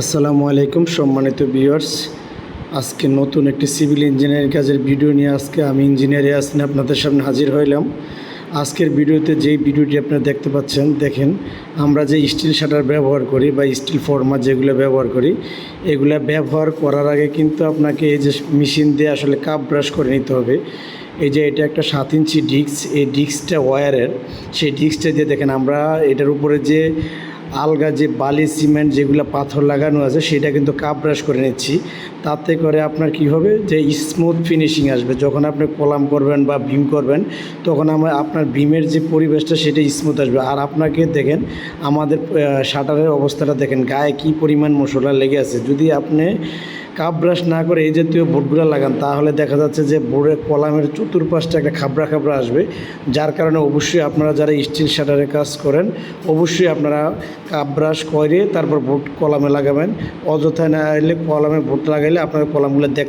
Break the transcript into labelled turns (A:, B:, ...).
A: আসসালামু আলাইকুম, সম্মানিত ভিউয়ার্স আজকে নতুন একটি সিভিল ইঞ্জিনিয়ারিং কাজের ভিডিও নিয়ে আজকে আমি ইঞ্জিনিয়ারে আসলে আপনাদের সামনে হাজির হইলাম। আজকের ভিডিওতে যেই ভিডিওটি আপনারা দেখতে পাচ্ছেন, দেখেন, আমরা যে স্টিল শাটার ব্যবহার করি বা স্টিল ফর্মা যেগুলো ব্যবহার করি, এগুলা ব্যবহার করার আগে কিন্তু আপনাকে এই যে মেশিন দিয়ে আসলে কাপ ব্রাশ করে নিতে হবে। এই যে এটা একটা সাত ইঞ্চি ডিস্ক এই ডিস্কটা ওয়্যারের সেই ডিস্কটা দিয়ে দেখেন, আমরা এটার উপরে যে আলগা যে বালি, সিমেন্ট যেগুলো পাথর লাগানো আছে, সেটা কিন্তু কাপ ব্রাশ করে নিচ্ছি। তাতে করে আপনার কি হবে? যে স্মুথ ফিনিশিং আসবে। যখন আপনি কলাম করবেন বা বিম করবেন, তখন আমার, আপনার বিমের যে পরিবেশটা, সেটা স্মুথ আসবে। আর আপনাকে দেখেন, আমাদের শাটারের অবস্থাটা দেখেন, গায়ে কি পরিমাণ মশলা লেগে আছে। যদি আপনি কাপ ব্রাশ না করে এই জাতীয় বোর্ডগুলো লাগান, তাহলে দেখা যাচ্ছে যে বোর্ডের কলামের চতুর্পাশটা একটা খাবড়া খাবড়া আসবে, যার কারণে অবশ্যই আপনারা যারা স্টিল শাটারে কাজ করেন, অবশ্যই আপনারা কাপ ব্রাশ করে তারপর বোর্ড কলামে লাগাবেন অযথায় না এলে কলামে বোর্ড লাগাইলে আপনার কলামগুলো দেখ